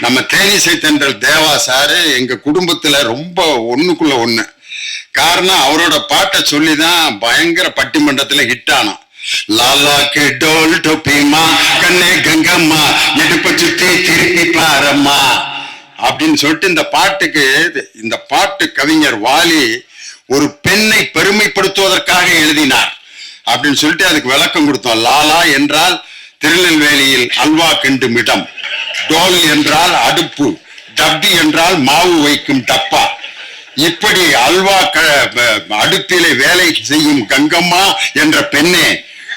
நம்ம தேனிசை தென்றல் தேவா சாரு எங்க குடும்பத்துல ரொம்ப ஒண்ணுக்குள்ள ஒண்ணு. காரணம் அவரோட பாட்டை சொல்லி தான் பயங்கர பட்டிமன்றத்துல ஹிட் ஆனோம் லாலா கே டோல் டொப்பிமா கண்ணே கங்கம்மா இடுப்ப சுத்தி திருப்பி பாரம்மா. அப்படின்னு சொல்லிட்டு இந்த பாட்டுக்கு இந்த பாட்டு கவிஞர் வாலி ஒரு பெண்ணை பெருமைப்படுத்துவதற்காக எழுதினார். அப்படின்னு சொல்லிட்டு அதுக்கு விளக்கம் கொடுத்தோம். லாலா என்றால் திருநெல்வேலியில் அல்வா கிண்டும் இடம். டோல் என்றால் அடுப்பு டப்பி என்றால் மாவு வைக்கும் டப்பா. இப்படி அல்வா க- அடுப்பிலே வேலை செய்யும் கங்கம்மா என்ற பெண்ணே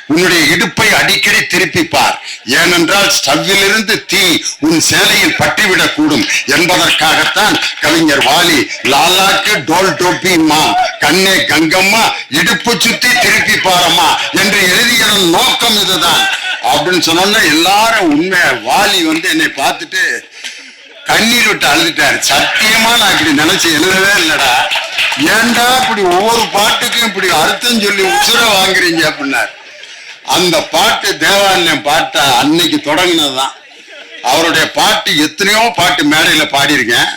உன்னுடைய இடுப்பை அடிக்கடி திருப்பி பார் ஏனென்றால் ஸ்டவ்விலிருந்து தீ உன் சேலையில் பட்டிவிடக்கூடும் என்பதற்காகத்தான் கவிஞர் வாலி லாலாக்கு டோல் டோப்பிம்மா கண்ணே கங்கம்மா இடுப்பு சுத்தி திருப்பி பாரம்மா என்று எழுதியதன் நோக்கம் இதுதான். அப்படின்னு சொன்னோன்னா எல்லாரும் உண்மை வாலி வந்து என்னை பார்த்துட்டு கண்ணீர் விட்டு அழுதுட்டாரு. சத்தியமா நான் இப்படி நினைச்சு எழுதவே இல்லடா. ஏன்டா இப்படி ஒவ்வொரு பாட்டுக்கும் இப்படி அர்த்தம் சொல்லி உசுர வாங்குறீங்க அப்படின்னாரு. அந்த பாட்டு தேவாலயம் பாட்டை அன்னைக்கு தொடங்கினதுதான். அவருடைய பாட்டு எத்தனையோ பாட்டு மேடையில பாடியிருக்கேன்.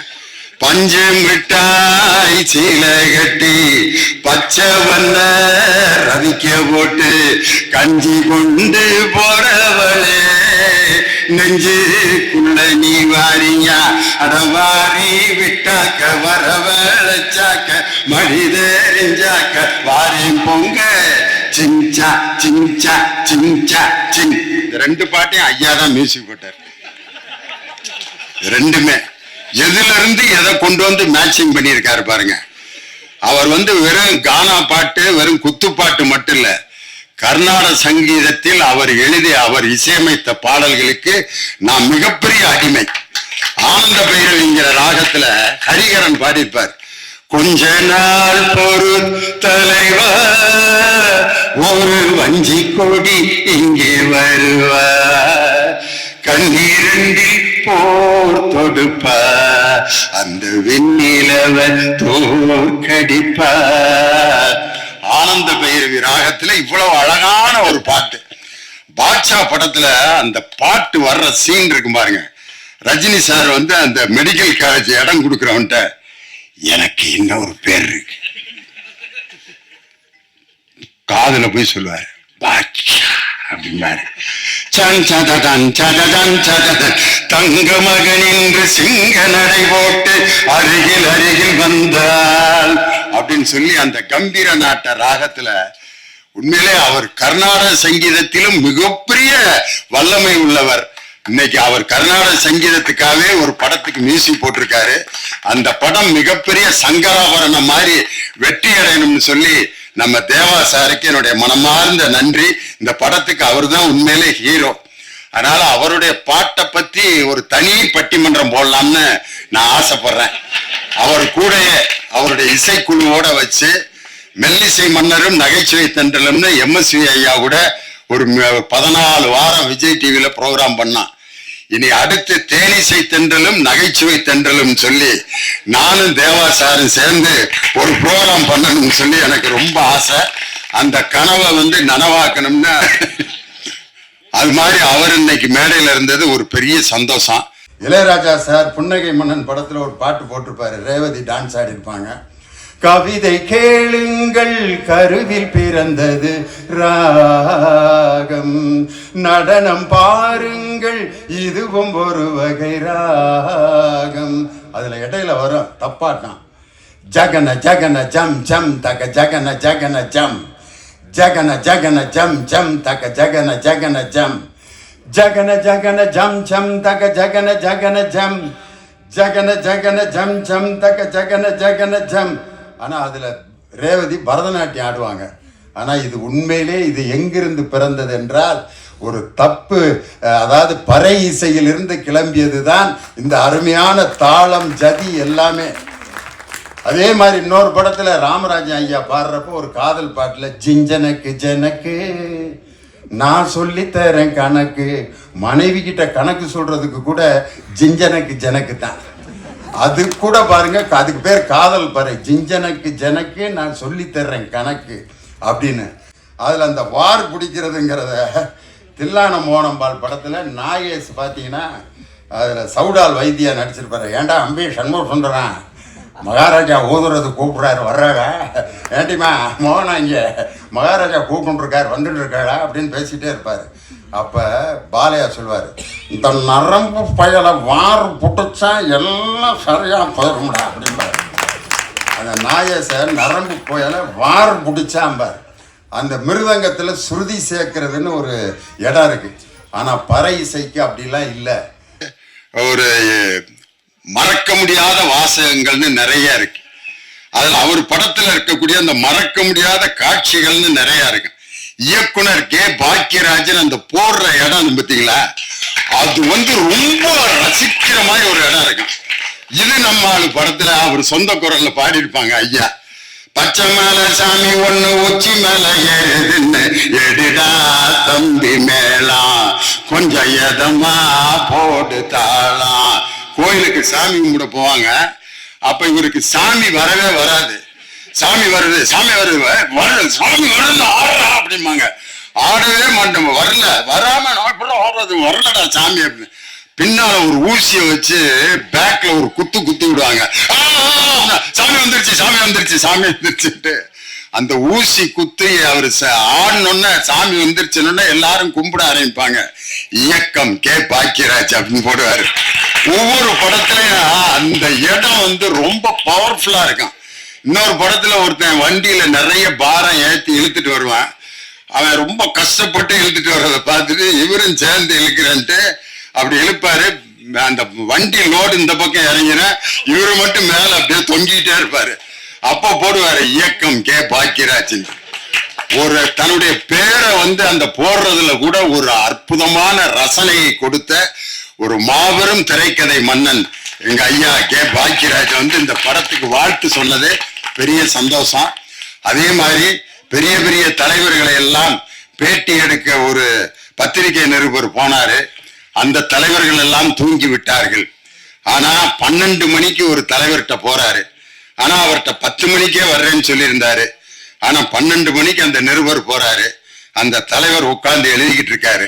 பஞ்சம் விட்டாய் சீலை கட்டி பச்சை வண்ண ரவிக்க போட்டு கஞ்சி கொண்டு போறவளே நெஞ்சுக்குள்ள நீ வாரியா? அடவாரி விட்டாக்க வரவழைச்சாக்க மனிதறிஞ்சாக்க வாரியம் பொங்க. சிஞ்சா சிஞ்சா சிஞ்சா சிங் ரெண்டு பாட்டையும் ஐயா தான் மியூசிக் போட்டார். ரெண்டுமே. எதுல இருந்து எதை கொண்டு வந்து மேட்சிங் பண்ணியிருக்காரு பாருங்க. அவர் வந்து வெறும் கானா பாட்டு வெறும் குத்துப்பாட்டு மட்டும் இல்ல கர்நாடக சங்கீதத்தில் அவர் எழுதி அவர் இசையமைத்த பாடல்களுக்கு நான் மிகப்பெரிய அடிமை. ஆனந்த பைரவிங்கிற ராகத்துல ஹரிகரன் பாடிப்பார் கொஞ்ச நாள் பொறு தலைவர் ஒரு வஞ்சி கொடி இங்கே வருவா. கண்ணீரண்டில் போர் தொடுப்ப அந்த வெண்ணிலவ தோற்கடிப்ப ஆனந்த பைரவி ராகத்துல இவ்வளவு அழகான ஒரு பாட்டு. பாட்ஷா படத்துல அந்த பாட்டு வர்ற சீன் இருக்கு பாருங்க. ரஜினி சார் வந்து அந்த மெடிக்கல் காலேஜ் இடம் கொடுக்குறவன்ட்ட எனக்கு இன்னொரு பேர் இருக்கு. காதுல போய் சொல்லுவாரு பாட்ஷா அப்படின்னாரு தங்க மகன் என்று சிங்க நடை போட்டு அருகில் அருகில் வந்தால் அப்படின்னு சொல்லி அந்த கம்பீர நாட்ட ராகத்துல உண்மையிலே அவர் கர்நாடக சங்கீதத்திலும் மிகப்பெரிய வல்லமை உள்ளவர். இன்னைக்கு அவர் கர்நாடக சங்கீதத்துக்காகவே ஒரு படத்துக்கு மியூசிக் போட்டிருக்காரு. அந்த படம் மிகப்பெரிய சங்கராபரணம் மாதிரி வெற்றி அடையணும்னு சொல்லி நம்ம தேவா சாருக்கு என்னுடைய மனமார்ந்த நன்றி. இந்த படத்துக்கு அவர்தான் உண்மையிலே ஹீரோ அதனால அவருடைய பாட்டை பத்தி ஒரு தனி பட்டிமன்றம் போடலாம்னு நான் ஆசைப்படுறேன். அவர் கூடயே அவருடைய இசைக்குழுவோட வச்சு மெல்லிசை மன்னரும் நகைச்சுவை தென்றலும்னு எம்எஸ்வி ஐயா கூட ஒரு பதினாலு வாரம் விஜய் டிவியில ப்ரோக்ராம் பண்ணான். இனி அடுத்து தேனிசை தென்றலும் நகைச்சுவை தென்றலும் சொல்லி நானும் தேவா சாரும் சேர்ந்து ஒரு ப்ரோக்ராம் பண்ணணும்னு சொல்லி எனக்கு ரொம்ப ஆசை. அந்த கனவை வந்து நனவாக்கணும்னு அது மாதிரி அவர் இன்னைக்கு மேடையில் இருந்தது ஒரு பெரிய சந்தோஷம். இளையராஜா சார் புன்னகை மன்னன் படத்தில் ஒரு பாட்டு போட்டிருப்பாரு. ரேவதி டான்ஸ் ஆடி இருப்பாங்க கவிதை கேளுங்கள் கருவில் பிறந்தது ராகம். நடனம் பாருங்கள் இதுவும் ஒரு வகை ராகம். அதுல இடையில வரும் தப்பாட்டான் ஜகன ஜகன ஜம் ஜம் தக ஜகன ஜகன ஜம். ஜகன ஜகன ஜம் ஜம் தக ஜகன ஜகன ஜம். ஜகன ஜகன ஜம் ஜம் தக ஜகன ஜகன ஜம். ஜகன ஜகன ஜம் ஜம் தக ஜகன ஜகன ஜம். ஆனால் அதில் ரேவதி பரதநாட்டியம் ஆடுவாங்க. ஆனால் இது உண்மையிலே இது எங்கிருந்து பிறந்தது என்றால் ஒரு தப்பு அதாவது பறை இசையிலிருந்து கிளம்பியதுதான் இந்த அருமையான தாளம் ஜதி எல்லாமே. அதே மாதிரி இன்னொரு படத்தில் ராமராஜன் ஐயா பாடுறப்போ ஒரு காதல் பாட்டில் ஜிஞ்சனக்கு ஜனக்கு நான் சொல்லித்தரேன் கணக்கு. மனைவி கிட்ட கணக்கு சொல்றதுக்கு கூட ஜிஞ்சனக்கு ஜனக்கு தான். அது கூட பாருங்க அதுக்கு பேர் காதல் பாரு ஜிஞ்சனக்கு ஜனக்கு நான் சொல்லி தர்றேன் கணக்கு அப்படின்னு. அதில் அந்த வார் பிடிக்கிறதுங்கிறத தில்லான மோனம்பால் படத்தில் நாகேஷ் பார்த்தீங்கன்னா அதில் சவுடால் வைத்தியா நடிச்சிருப்பாரு. ஏன்டா அம்பி சண்முக சுந்தரம் மகாராஜா ஊதுறது கூப்பிட்றாரு வர்றாங்க ஏண்டிமா மோகனா இங்கே. மகாராஜா கூப்பிட்டுருக்காரு வந்துட்டு இருக்காளா அப்படின்னு பேசிகிட்டே இருப்பார். அப்போ பாலையா சொல்லுவார் இந்த நரம்பு பயலை வார் புட்டுச்சா எல்லாம் சரியாக போயிடும்டா அப்படிம்பாரு. அந்த நாயசை நரம்பு புயலை வார் பிடிச்சாம்பார். அந்த மிருதங்கத்தில் சுருதி சேர்க்கறதுன்னு ஒரு இடம் இருக்குது ஆனால் பறை இசைக்கு அப்படிலாம் இல்லை. ஒரு மறக்க முடியாத வாசகங்கள்னு நிறைய இருக்கு. அதுல அவர் படத்துல இருக்கக்கூடிய அந்த மறக்க முடியாத காட்சிகள்னு நிறைய இருக்கு. இயக்குனர் கே பாக்கியராஜன் அந்த போடுற இடம் பார்த்தீங்களா அது வந்து ரொம்ப ரசிக்கிற மாதிரி ஒரு இடம் இருக்கு. இது நம்ம ஆளு படத்துல அவர் சொந்த குரல்ல பாடியிருப்பாங்க ஐயா பச்சை மேல சாமி ஒண்ணு உச்சி மேல ஏறுதுன்னு எடுடா தம்பி மேலாம் கொஞ்சம் எதமா போடு தாளாம் கோயிலுக்கு சாமி கும்பிட போவாங்க. அப்ப இவருக்கு சாமி வரவே வராது. சாமி வருது சாமி வருது வரல வருது சாமி வருது ஆடுறா அப்படிம்பாங்க. ஆடவே மாட்டோம் வரல. வராம நான் இப்படி ஆடுறது வரலடா சாமி அப்படின்னு. பின்னால ஒரு ஊசியை வச்சு பேக்ல ஒரு குத்து குத்து விடுவாங்க. சாமி வந்துருச்சு சாமி வந்துருச்சு சாமி வந்துருச்சுட்டு அந்த ஊசி குத்து அவர் ஆடணுன்னு சாமி வந்துருச்சுன்னு எல்லாரும் கும்பிட ஆரம்பிப்பாங்க. இயக்கம் கே பாக்கியராஜ் அப்படின்னு போடுவாரு. ஒவ்வொரு படத்துலயும் அந்த இடம் வந்து ரொம்ப பவர்ஃபுல்லா இருக்கும். இன்னொரு படத்துல ஒருத்தன் வண்டியில நிறைய பாரம் ஏத்தி இழுத்துட்டு வருவான். அவன் ரொம்ப கஷ்டப்பட்டு இழுத்துட்டு வர்றதை பார்த்துட்டு இவரும் சேர்ந்து இழுக்கிறேன்ட்டு அப்படி இழுப்பாரு. அந்த வண்டி லோடு இந்த பக்கம் இறங்கின இவரு மட்டும் மேல அப்படியே தொங்கிட்டே இருப்பாரு. அப்ப போடுவாரு இயக்கம் கே பாக்கியராஜன். ஒரு தன்னுடைய பேரை வந்து அந்த போடுறதுல கூட ஒரு அற்புதமான ரசனையை கொடுத்த ஒரு மாபெரும் திரைக்கதை மன்னன் எங்க ஐயா கே. பாக்கியராஜ் வந்து இந்த படத்துக்கு வாழ்த்து சொன்னது பெரிய சந்தோஷம். அதே மாதிரி பெரிய பெரிய தலைவர்களை எல்லாம் பேட்டி எடுக்க ஒரு பத்திரிகை நிருபர் போனாரு. அந்த தலைவர்கள் எல்லாம் தூங்கி விட்டார்கள். ஆனா பன்னெண்டு மணிக்கு ஒரு தலைவர்கிட்ட போறாரு. ஆனா அவர்கிட்ட பத்து மணிக்கே வர்றேன்னு சொல்லியிருந்தாரு. ஆனா பன்னெண்டு மணிக்கு அந்த நிருபர் போறாரு. அந்த தலைவர் உட்கார்ந்து எழுதிக்கிட்டு இருக்காரு.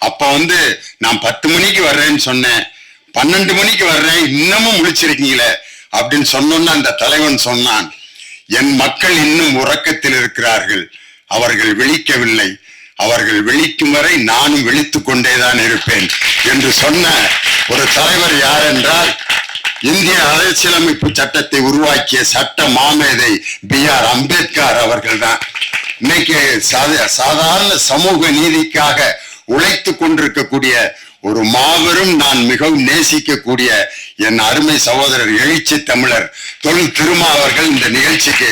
அப்ப வந்து நான் பத்து மணிக்கு வர்றேன்னு சொன்னேன். பன்னெண்டு மணிக்கு வர்றேன். இன்னமும் முழிச்சிருக்கீங்களே? அப்படின்னு சொன்னோன்னு அந்த தலைவன் சொன்னான். என் மக்கள் இன்னும் உறக்கத்தில் இருக்கிறார்கள். அவர்கள் விழிக்கவில்லை. அவர்கள் விழிக்கும் வரை நானும் விழித்துக் கொண்டேதான் இருப்பேன் என்று சொன்ன ஒரு தலைவர் யார் என்றால் இந்திய அரசியலமைப்பு சட்டத்தை உருவாக்கிய சட்ட மாமேதை பி ஆர் அம்பேத்கர் அவர்கள்தான். இன்னைக்கு சாத- சாதாரண சமூக நீதிக்காக உழைத்து கொண்டிருக்கக்கூடிய ஒரு மாபெரும் நான் மிகவும் நேசிக்கக்கூடிய என் அருமை சகோதரர் எழுச்சி தமிழர் தொழில் திருமா அவர்கள் இந்த நிகழ்ச்சிக்கு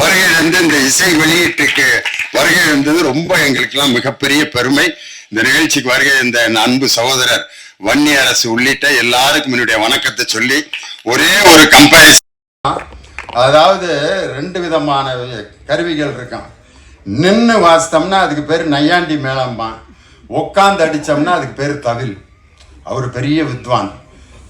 வருகையிலிருந்து இந்த இசை வெளியீட்டுக்கு வருகை இருந்தது ரொம்ப எங்களுக்கெல்லாம் மிகப்பெரிய பெருமை. இந்த நிகழ்ச்சிக்கு வருகை இந்த என் அன்பு சகோதரர் வன்னி அரசு உள்ளிட்ட எல்லாருக்கும் என்னுடைய வணக்கத்தை சொல்லி ஒரே ஒரு கம்பேரிசன் அதாவது ரெண்டு விதமான கருவிகள் இருக்கான். நின்று வாசித்தோம்னா அதுக்கு பேர் நையாண்டி மேளம்பான். உட்காந்து அடித்தோம்னா அதுக்கு பேர் தவில். அவர் பெரிய வித்வான்.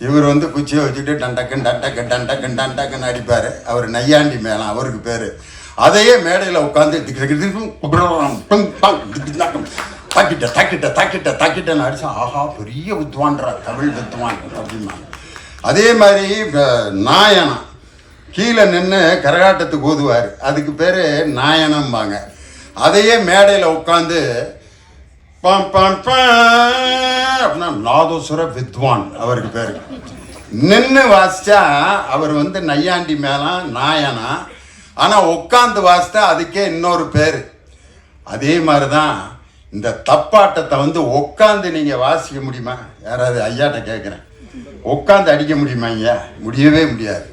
இவர் வந்து குச்சியை வச்சுட்டு டண்டக்கன் டண்டக்கன் டண்டக்கன் டண்டக்கன் அடிப்பார். அவர் நையாண்டி மேளம் அவருக்கு பேர். அதையே மேடையில் உட்காந்து தாக்கிட்ட தாக்கிட்ட தாக்கிட்ட தாக்கிட்டன்னு அடிச்சா ஆஹா பெரிய வித்வான்றா தமிழ் வித்வான் அப்படின்னா அதே மாதிரி நாயனம் கீழே நின்று கரகாட்டத்துக்கு ஓதுவார். அதுக்கு பேர் நாயனம்பாங்க. அதையே மேடையில் உட்காந்து பம் பாம் அப்படின்னா நாதோசுர வித்வான் அவருக்கு பேர். நின்று வாசிச்சா அவர் வந்து நையாண்டி மேலாம் நாயனா. ஆனால் உட்காந்து வாசித்தா அதுக்கே இன்னொரு பேர். அதே மாதிரி தான் இந்த தப்பாட்டத்தை வந்து உட்காந்து நீங்கள் வாசிக்க முடியுமா? யாராவது ஐயாட்ட கேட்குறேன் உட்காந்து அடிக்க முடியுமா ஐயா? முடியவே முடியாது.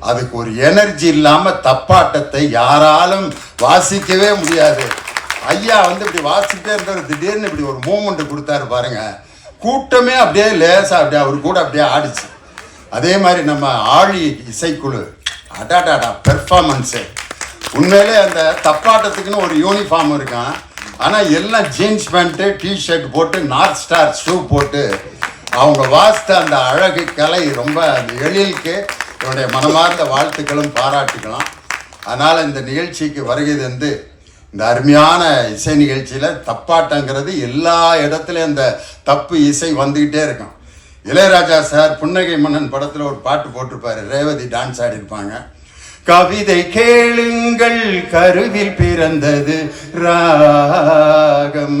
அதுக்கு ஒரு எனர்ஜி இல்லாமல் தப்பாட்டத்தை யாராலும் வாசிக்கவே முடியாது. ஐயா வந்து இப்படி வாசிட்டே இருந்தவர் திடீர்னு இப்படி ஒரு மூமெண்ட் கொடுத்தாரு பாருங்க. கூட்டமே அப்படியே லேசாக அப்படியே அவர் கூட அப்படியே ஆடிச்சு. அதே மாதிரி நம்ம ஆழி இசைக்குழு அடாடாடா பெர்ஃபார்மன்ஸு உண்மையிலே அந்த தப்பாட்டத்துக்குன்னு ஒரு யூனிஃபார்ம் இருக்கான். ஆனால் எல்லாம் ஜீன்ஸ் பேண்ட்டு டிஷர்ட் போட்டு நார்த் ஸ்டார் ஷூ போட்டு அவங்க வாசித்த அந்த அழகு கலை ரொம்ப அந்த எழிலுக்கு என்னுடைய மனமார்ந்த வாழ்த்துக்களும் பாராட்டுக்கலாம் அதனால் இந்த நிகழ்ச்சிக்கு வருகை வந்து இந்த அருமையான இசை நிகழ்ச்சியில் தப்பாட்டங்கிறது எல்லா இடத்துலையும் அந்த தப்பு இசை வந்துக்கிட்டே இருக்கும். இளையராஜா சார் புன்னகை மன்னன் படத்தில் ஒரு பாட்டு போட்டிருப்பாரு. ரேவதி டான்ஸ் ஆடிருப்பாங்க கவிதை கேளுங்கள் கருவில் பிறந்தது ராகம்.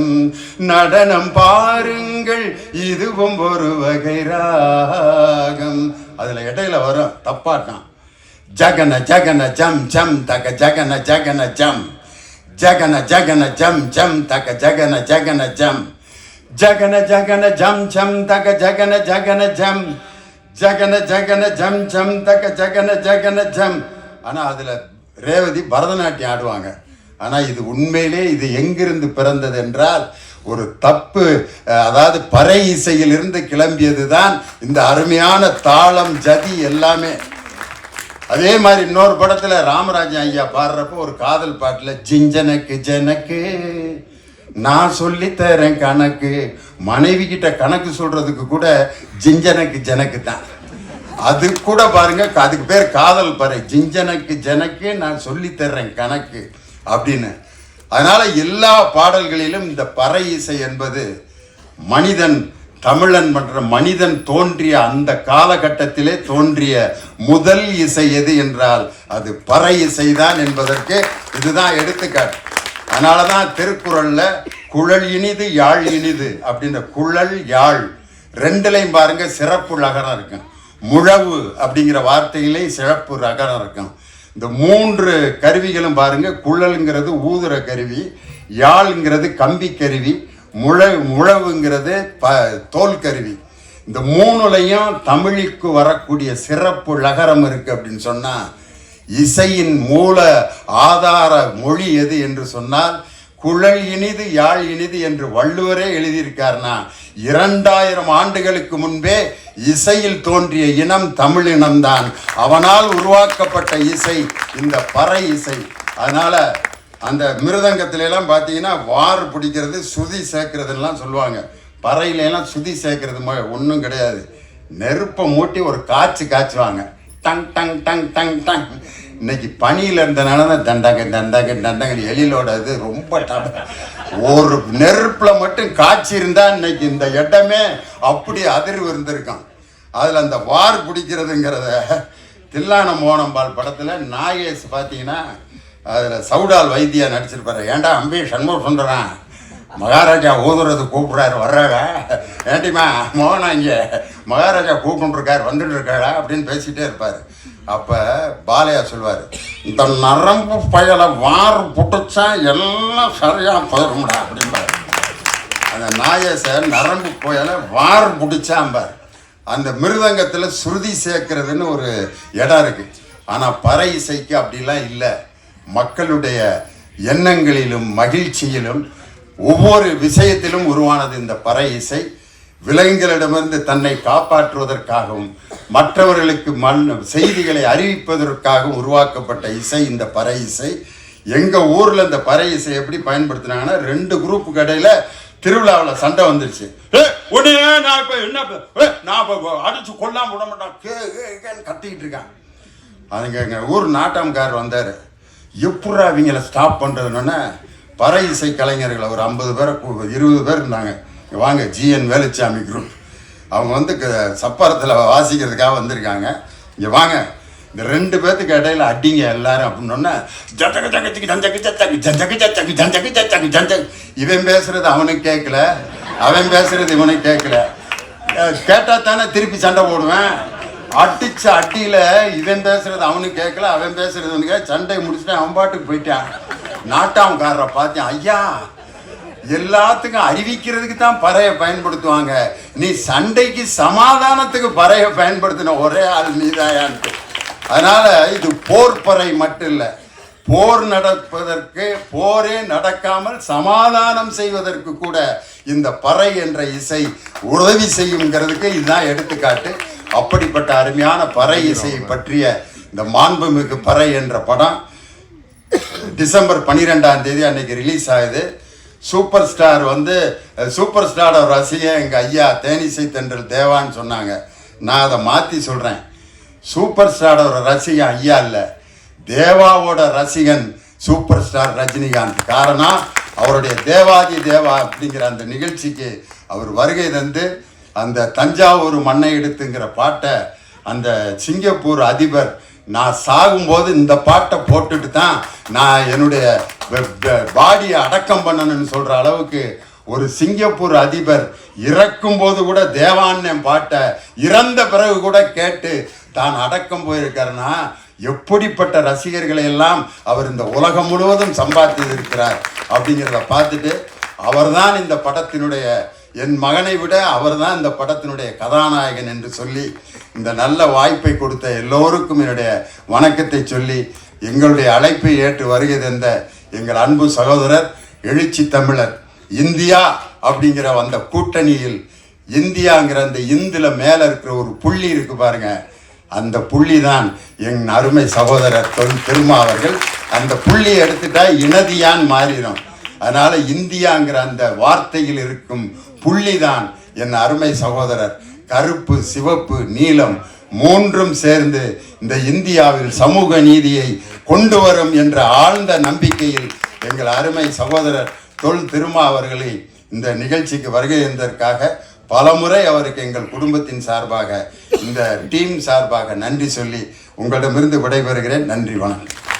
நடனம் பாருங்கள் இதுவும் ஒரு வகை ராகம். அதில் இடையில வரும் தப்பாட்டம். ஜகன ஜகன ஜம் ஜம் தக ஜகன ஜகன ஜம். ஜகன ஜகன ஜம் ஜம் தக ஜகன ஜகன ஜம் ஜகன ஜகன ஜம் ஜம் தக ஜகன ஜகன ஜம் ஜகன ஜகன ஜம் ஜம் தக ஜகன ஜகன ஜம் ஆனால் அதில் ரேவதி பரதநாட்டியம் ஆடுவாங்க. ஆனால் இது உண்மையிலே இது எங்கிருந்து பிறந்தது என்றால் ஒரு தப்பு அதாவது பறை இசையிலிருந்து கிளம்பியது தான் இந்த அருமையான தாளம் ஜதி எல்லாமே. அதே மாதிரி இன்னொரு படத்துல ராமராஜன் ஐயா பாடுறப்போ ஒரு காதல் பாட்டுல ஜிஞ்சனக்கு ஜனக்கு நான் சொல்லித்தரேன் கணக்கு. மனைவி கிட்ட கணக்கு சொல்றதுக்கு கூட ஜிஞ்சனக்கு ஜனக்கு தான். அது கூட பாருங்க அதுக்கு பேர் காதல் பறை. ஜிஞ்சனக்கு ஜனக்கு நான் சொல்லித்தர்றேன் கணக்கு. அப்படின்னு. அதனால எல்லா பாடல்களிலும் இந்த பறை இசை என்பது மனிதன் தமிழன் மற்ற மனிதன் தோன்றிய அந்த காலகட்டத்திலே தோன்றிய முதல் இசை எது என்றால் அது பறை இசைதான் என்பதற்கு இதுதான் எடுத்துக்காட்டு. அதனால தான் திருக்குறளில் குழல் இனிது யாழ் இனிது அப்படின்ற குழல் யாழ் ரெண்டுலையும் பாருங்க சிறப்பு லகரம் இருக்கும். முழவு அப்படிங்கிற வார்த்தையிலே சிறப்பு ரகரம் இருக்கும். இந்த மூன்று கருவிகளும் பாருங்க குழல்ங்கிறது ஊதுற கருவி யாழ்ங்கிறது கம்பி கருவி முழ முழவுங்கிறது ப தோல் கருவி. இந்த மூணுலையும் தமிழுக்கு வரக்கூடிய சிறப்பு லகரம் இருக்குது அப்படின்னு சொன்னால் இசையின் மூல ஆதார மொழி எது என்று சொன்னால் குழல் இனிது யாழ் இனிது என்று வள்ளுவரே எழுதியிருக்காருனா இரண்டாயிரம் ஆண்டுகளுக்கு முன்பே இசையில் தோன்றிய இனம் தமிழினம்தான் அவனால் உருவாக்கப்பட்ட இசை இந்த பறை இசை. அதனால் அந்த மிருதங்கத்திலலாம் பார்த்தீங்கன்னா வார் பிடிக்கிறது சுதி சேர்க்கறதுலாம் சொல்லுவாங்க. பறையிலலாம் சுதி சேர்க்கறது ஒன்றும் கிடையாது. நெருப்பை மூட்டி ஒரு காய்ச்சி காய்ச்சுவாங்க. டங் டங் டங் டங் டங். இன்னைக்கு பனியில் இருந்தனால தான் தண்டங்க தண்டங்க தண்டங்க எழிலோட இது ரொம்ப ஒரு நெருப்பில் மட்டும் காய்ச்சி இருந்தால் இன்னைக்கு இந்த இடமே அப்படி அதிர்வு இருந்திருக்கும் அதில் அந்த வார் பிடிக்கிறதுங்கிறத தில்லான மோனம்பால் படத்தில் நாகேஷ் பார்த்தீங்கன்னா அதில் சவுடால் வைத்தியா நடிச்சிருப்பாரு. ஏன்டா அம்பி சண்முக சுந்தரம்? மகாராஜா ஊதுறது கூப்பிட்றாரு வர்றாங்க ஏண்டிமா மோகனா இங்கே. மகாராஜா கூப்பிட்டுருக்காரு வந்துட்டு இருக்காளா அப்படின்னு பேசிகிட்டே இருப்பார். அப்போ பாலையா சொல்வார் இந்த நரம்பு பயலை வாறு புட்டுச்சா எல்லாம் சரியாக போயிடும்டா அப்படிம்பாரு. அந்த நாயசர் நரம்பு புயலை வாறு பிடிச்சாம்பார் அந்த மிருதங்கத்தில் சுருதி சேர்க்கறதுன்னு ஒரு இடம் இருக்குது ஆனால் பறை இசைக்கு அப்படிலாம் இல்லை. மக்களுடைய எண்ணங்களிலும் மகிழ்ச்சியிலும் ஒவ்வொரு விஷயத்திலும் உருவானது இந்த பறை இசை. விலங்குகளிடமிருந்து தன்னை காப்பாற்றுவதற்காகவும் மற்றவர்களுக்கு மண் செய்திகளை அறிவிப்பதற்காகவும் உருவாக்கப்பட்ட இசை இந்த பறை இசை. எங்கள் ஊரில் இந்த பறை இசை எப்படி பயன்படுத்தினாங்கன்னா ரெண்டு குரூப் கடையில் திருவிழாவில் சண்டை வந்துருச்சு. உடனே நான் இப்போ என்ன நான் அடிச்சு கொல்லாம விட மாட்டான். கே கே, கத்திக்கிட்டு இருக்கான் அதுங்க எங்கள் ஊர் நாட்டம்காரர் வந்தார். எப்படா அவங்கள ஸ்டாப் பண்ணுறதுன்னொன்னே பறை இசை கலைஞர்கள் ஒரு ஐம்பது பேரை இருபது பேர் இருந்தாங்க வாங்க ஜிஎன் வேலுச்சாமி குரூப் அவங்க வந்து க- சப்பரத்தில் வாசிக்கிறதுக்காக வந்திருக்காங்க இங்கே வாங்க இந்த ரெண்டு பேர்த்துக்கு இடையில அடிங்க எல்லாரும் அப்படின்னொன்னே ஜத்தக்கு இவன் பேசுறது அவனுக்கு கேட்கல அவன் பேசுறது இவனுக்கு கேட்கல கேட்டால் தானே திருப்பி சண்டை போடுவேன் அடிச்ச அட்டியில இவன் பேசுறது அவனுக்கு கேட்கல அவன் பேசுறது அவனுக்கு கேட்கல. சண்டையை முடிச்சுட்டு அவன் பாட்டுக்கு போயிட்டான். நாட்டாம்காரரை பார்த்தேன் ஐயா எல்லாத்துக்கும் அறிவிக்கிறதுக்கு தான் பறையை பயன்படுத்துவாங்க. நீ சண்டைக்கு சமாதானத்துக்கு பறையை பயன்படுத்தின ஒரே ஆள் நீதாயான்ட்டு. அதனால இது போர் பறை மட்டும் இல்லை. போர் நடப்பதற்கு போரே நடக்காமல் சமாதானம் செய்வதற்கு கூட இந்த பறை என்ற இசை உதவி செய்யுங்கிறதுக்கு இதுதான் எடுத்துக்காட்டு. அப்படிப்பட்ட அருமையான பறை இசையை பற்றிய இந்த மாண்புமிகு பறை என்ற படம் டிசம்பர் பன்னிரெண்டாம் தேதி அன்னைக்கு ரிலீஸ் ஆகுது. சூப்பர் ஸ்டார் வந்து சூப்பர் ஸ்டாரோட ரசிகன் எங்கள் ஐயா தேனிசை தென்றல் தேவான்னு சொன்னாங்க. நான் அதை மாற்றி சொல்கிறேன் சூப்பர் ஸ்டாரோட ரசிகன் ஐயா இல்லை. தேவாவோட ரசிகன் சூப்பர் ஸ்டார் ரஜினிகாந்த். காரணம் அவருடைய தேவாதி தேவா அப்படிங்கிற அந்த நிகழ்ச்சிக்கு அவர் வருகை தந்து அந்த தஞ்சாவூர் மண்ணை எடுத்துங்கிற பாட்டை அந்த சிங்கப்பூர் அதிபர் நான் சாகும்போது இந்த பாட்டை போட்டுட்டு தான் நான் என்னுடைய பாடியை அடக்கம் பண்ணணும்னு சொல்கிற அளவுக்கு ஒரு சிங்கப்பூர் அதிபர் இறக்கும் போது கூட தேவாண்ணன் பாட்டை இறந்த பிறகு கூட கேட்டு தான் அடக்கம் போயிருக்காருன்னா எப்படிப்பட்ட ரசிகர்களை எல்லாம் அவர் இந்த உலகம் முழுவதும் சம்பாதித்து இருக்கிறார் அப்படிங்கிறத பார்த்துட்டு அவர்தான் இந்த படத்தினுடைய என் மகனை விட அவர்தான் இந்த படத்தினுடைய கதாநாயகன் என்று சொல்லி இந்த நல்ல வாய்ப்பை கொடுத்த எல்லோருக்கும் என்னுடைய வணக்கத்தை சொல்லி எங்களுடைய அழைப்பை ஏற்று வருகை தந்த எங்கள் அன்பு சகோதரர் எழுச்சி தமிழர் இந்தியா அப்படிங்கிற அந்த கூட்டணியில் இந்தியாங்கிற அந்த இந்துல மேல இருக்கிற ஒரு புள்ளி இருக்கு பாருங்க. அந்த புள்ளி தான் என் அருமை சகோதரர் தொல் திருமா அவர்கள். அந்த புள்ளியை எடுத்துட்டா இனதியான் மாறிடும். அதனால இந்தியாங்கிற அந்த வார்த்தையில் இருக்கும் புள்ளி தான் என் அருமை சகோதரர். கருப்பு சிவப்பு நீலம் மூன்றும் சேர்ந்து இந்த இந்தியாவில் சமூக நீதியை கொண்டு வரும் என்ற ஆழ்ந்த நம்பிக்கையில் எங்கள் அருமை சகோதரர் தொல் திருமா அவர்களை இந்த நிகழ்ச்சிக்கு வருகை இருந்ததற்காக பலமுறை அவருக்கு எங்கள் குடும்பத்தின் சார்பாக இந்த டீம் சார்பாக நன்றி சொல்லி உங்களிடமிருந்து விடைபெறுகிறேன். நன்றி வணக்கம்.